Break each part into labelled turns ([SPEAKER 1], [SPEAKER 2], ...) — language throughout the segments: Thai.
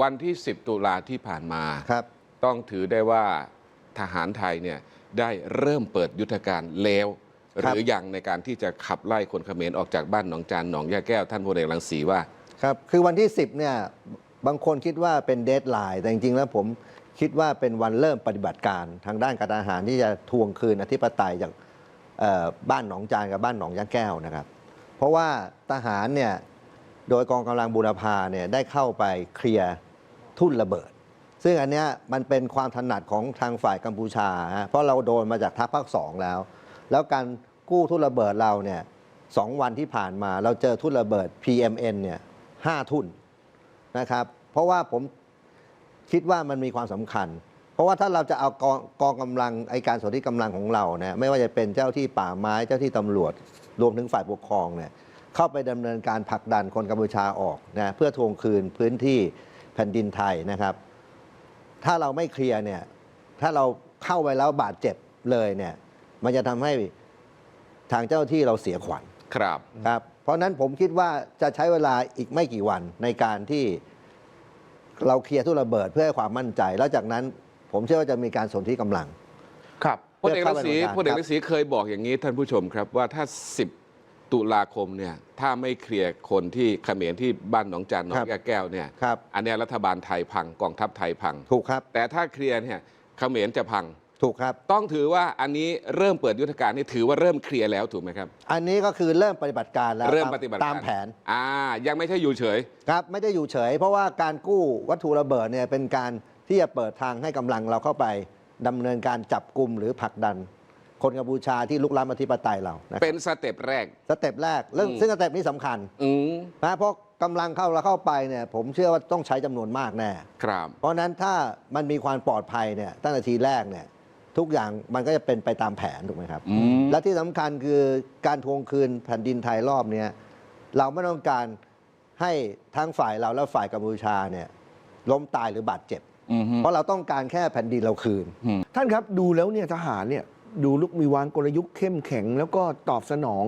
[SPEAKER 1] วันที่ 10 ตุลาที่ผ่านมา
[SPEAKER 2] ครับ
[SPEAKER 1] ต้องถือได้ว่าทหารไทยเนี่ยได้เริ่มเปิดยุทธการแล้วห
[SPEAKER 2] ครับ
[SPEAKER 1] รือยังในการที่จะขับไล่คนเขมรออกจากบ้านหนองจานหนองยาแก้วท่านพลเอกรังสีว่า
[SPEAKER 2] ครับ คือวันที่ 10เนี่ยบางคนคิดว่าเป็นเดทไลน์แต่จริงๆแล้วผมคิดว่าเป็นวันเริ่มปฏิบัติการทางด้านการทหารที่จะทวงคืนอธิปไตยจากเอ่อบ้านหนองจานกับบ้านหนองยะแก้วนะครับ เพราะว่าทหารเนี่ย โดยกองกำลังบูรพาเนี่ยได้เข้าไปเคลียร์ทุ่นระเบิด ซึ่งอันเนี้ยมันเป็นความถนัดของทางฝ่ายกัมพูชาฮะเพราะเราโดนมาจากทัพภาคสองแล้ว แล้วการกู้ทุ่นระเบิดเราเนี่ยสองวันที่ผ่านมาเราเจอทุ่นระเบิด PMN เนี่ยห้าทุ่นนะครับ เพราะว่าผมคิดว่ามันมีความสำคัญ เพราะว่าถ้าเราจะเอากองกองกำลังไอการสนที่กำลังของเราเนี่ยไม่ว่าจะเป็นเจ้าที่ป่าไม้เจ้าที่ตำรวจ รวมถึงฝ่ายปกครองเนี่ย เข้าไปดำเนินการผลักดันคนกัมพูชาออกนะเพื่อทวงคืนพื้นที่แผ่นดินไทยนะครับ ถ้าเราไม่เคลียร์เนี่ยถ้าเราเข้าไปแล้วบาดเจ็บเลยเนี่ยมันจะทำให้ทางเจ้าที่เราเสียขวัญ
[SPEAKER 1] ครับ
[SPEAKER 2] ครับ เพราะฉะนั้นผมคิดว่าจะใช้เวลาอีกไม่กี่วันในการที่เราเคลียร์ทุกระเบิดเพื่อให้ความมั่นใจ แล้วจากนั้นผมเชื่อว่าจะมีการสนที่กำลัง
[SPEAKER 3] ครับ
[SPEAKER 1] พลเอกรังสี
[SPEAKER 2] เพื่อเข้าไป
[SPEAKER 1] พลเอกรังสีเคยบอกอย่างนี้ท่านผู้ชมครับว่าถ้า10 ตุลาคมเนี่ยถ้าไม่เคลียร์คนที่เขมรที่บ้านหนองจานหนอ
[SPEAKER 2] ครั
[SPEAKER 1] ง
[SPEAKER 2] บ
[SPEAKER 1] ยาแก้วเนี่ย
[SPEAKER 2] ครับ
[SPEAKER 1] อันเนี้ยรัฐบาลไทยพังกองทัพไทยพัง
[SPEAKER 2] ถูกครับ
[SPEAKER 1] แต่ถ้าเคลียร์เนี่ยเขมรจะพัง
[SPEAKER 2] ถูกครับ
[SPEAKER 1] ต้องถือว่าอันนี้เริ่มเปิดยุทธการนี่ถือว่าเริ่มเคลียร์แล้วถูกไหมครับ
[SPEAKER 2] อันนี้ก็คือเริ่มปฏิบัติการแล้ว
[SPEAKER 1] เริ่ม
[SPEAKER 2] ตา
[SPEAKER 1] ปฏิบัติการ
[SPEAKER 2] ตามแผน
[SPEAKER 1] อ่ายังไม่ใช่อยู่เฉย
[SPEAKER 2] ครับไม่ได้อยู่เฉย เพราะว่าการกู้วัตถุระเบิดเนี่ยเป็นการที่จะเปิดทางให้กำลังเราเข้าไปดำเนินการจับกลุ่มหรือผลักดัน คนกัมพูชาที่ลุกล้ำอธิปไตยเรานะค
[SPEAKER 1] เป็
[SPEAKER 2] รับ
[SPEAKER 1] นสเต็ปแรก
[SPEAKER 2] สเต็ปแรกเรื่อง
[SPEAKER 1] อืม
[SPEAKER 2] ซึ่งสเต็ปนี้สำคัญ
[SPEAKER 1] อืม
[SPEAKER 2] นะเพราะกำลังเข้าเราเข้าไปเนี่ยผมเชื่อว่าต้องใช้จำนวนมากแน่
[SPEAKER 1] ครับ
[SPEAKER 2] เพราะฉะนั้นถ้ามันมีความปลอดภัยเนี่ยตั้งแต่ทีแรกเนี่ยทุกอย่างมันก็จะเป็นไปตามแผนถูกไหมครับ
[SPEAKER 1] อืม
[SPEAKER 2] และที่สำคัญคือการทวงคืนแผ่นดินไทยรอบเนี้ยเราไม่ต้องการให้ทั้งฝ่ายเราและฝ่ายกัมพูชาเนี่ยล้มตายหรือบาดเจ็บ
[SPEAKER 1] อืม
[SPEAKER 2] เพราะเราต้องการแค่แผ่นดินเราคืน
[SPEAKER 3] ท่านครับดูแล้วเนี่ยทหารเนี่ย ดูลุกมีวางกลยุทธ์เข้มแข็ง แล้วก็ตอบสนอง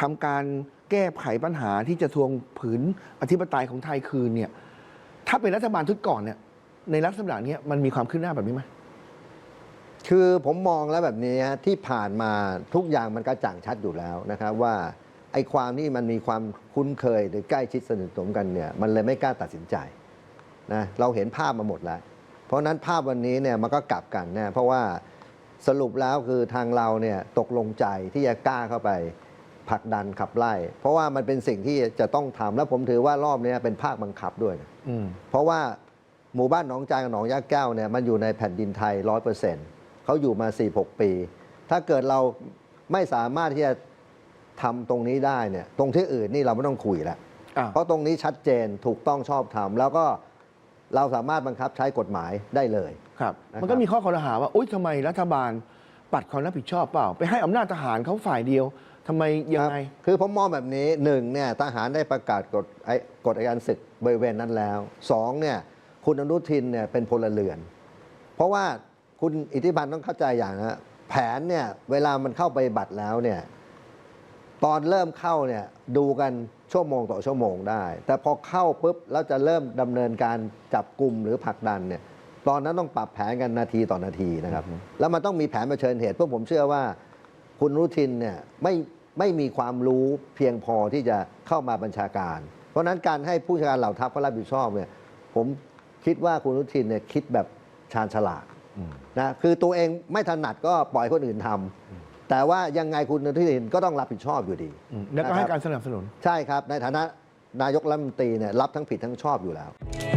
[SPEAKER 3] ทำการแก้ไขปัญหาที่จะทวงผืนอธิปไตยของไทยคืนเนี่ยถ้าเป็นรัฐบาลชุดก่อนเนี่ยในลักษณะเนี้ยมันมีความคืบหน้าแบบนี้ไหม
[SPEAKER 2] คือผมมองแล้วแบบนี้ฮะที่ผ่านมาทุกอย่างมันกระจ่างชัดอยู่แล้วนะครับว่าไอ้ความที่มันมีความคุ้นเคยหรือใกล้ชิดสนิทสนมกันเนี่ยมันเลยไม่กล้าตัดสินใจนะเราเห็นภาพมาหมดแล้ว เพราะฉะนั้นภาพวันนี้เนี่ยมันก็กลับกันนะเพราะว่า สรุปแล้วคือทางเราเนี่ยตกลงใจที่จะกล้าเข้าไปผลักดันขับไล่ เพราะว่ามันเป็นสิ่งที่จะต้องทำแล้วผมถือว่ารอบนี้เป็นภาคบังคับด้วยนะ
[SPEAKER 3] อืม
[SPEAKER 2] เพราะว่าหมู่บ้านหนองจานกับหนองยาแก้วเนี่ยมันอยู่ในแผ่นดินไทยร้อยเปอร์เซ็นต์เขาอยู่มา 4-6 ปี ถ้าเกิดเราไม่สามารถที่จะทำตรงนี้ได้เนี่ยตรงที่อื่นนี่เราไม่ต้องคุยแล้ว
[SPEAKER 3] อ่า
[SPEAKER 2] เพราะตรงนี้ชัดเจนถูกต้องชอบทำแล้วก็ เราสามารถบังคับใช้กฎหมายได้เลย
[SPEAKER 3] ครับ
[SPEAKER 2] นะครับ
[SPEAKER 3] มันก็มีข้อคอรหาว่าอุ๊ยทำไมรัฐบาลปัดความรับผิดชอบเปล่า ไปให้อำนาจทหารเขาฝ่ายเดียวทำไมยังไง
[SPEAKER 2] ครับคือผมมองแบบนี้หนึ่งเนี่ยทหารได้ประกาศกฎไอ้กฎอัยการศึกบริเวณนั้นแล้วสองเนี่ยคุณอนุทินเนี่ยเป็นพลเรือน เพราะว่าคุณอิทธิพันธ์ต้องเข้าใจอย่างนะแผนเนี่ยเวลามันเข้าไปบัตรแล้วเนี่ยตอนเริ่มเข้าเนี่ยดูกัน ชั่วโมงต่อชั่วโมงได้ แต่พอเข้าปุ๊บแล้วจะเริ่มดำเนินการจับกลุ่มหรือผลักดันเนี่ยตอนนั้นต้องปรับแผนกันนาทีต่อนาทีนะครับ แล้วมันต้องมีแผนเผชิญเหตุเพราะผมเชื่อว่า คุณอนุทินเนี่ยไม่ไม่มีความรู้เพียงพอที่จะเข้ามาบัญชาการ เพราะฉะนั้นการให้ผู้ชาการเหล่าทัพเขารับผิดชอบเนี่ยผมคิดว่าคุณอนุทินเนี่ยคิดแบบชาญฉลาดนะคือตัวเองไม่ถนัดก็ปล่อยคนอื่นทำ แต่ว่ายังไงคุณอนุทินก็ต้องรับผิดชอบอยู่ดี
[SPEAKER 3] แล้วก็ให้
[SPEAKER 2] นะค
[SPEAKER 3] กา
[SPEAKER 2] รับ
[SPEAKER 3] รสนับสนุน
[SPEAKER 2] ใช่ครับ ในฐานะนายกรัฐมนตรีเนี่ยรับทั้งผิดทั้งชอบอยู่แล้ว「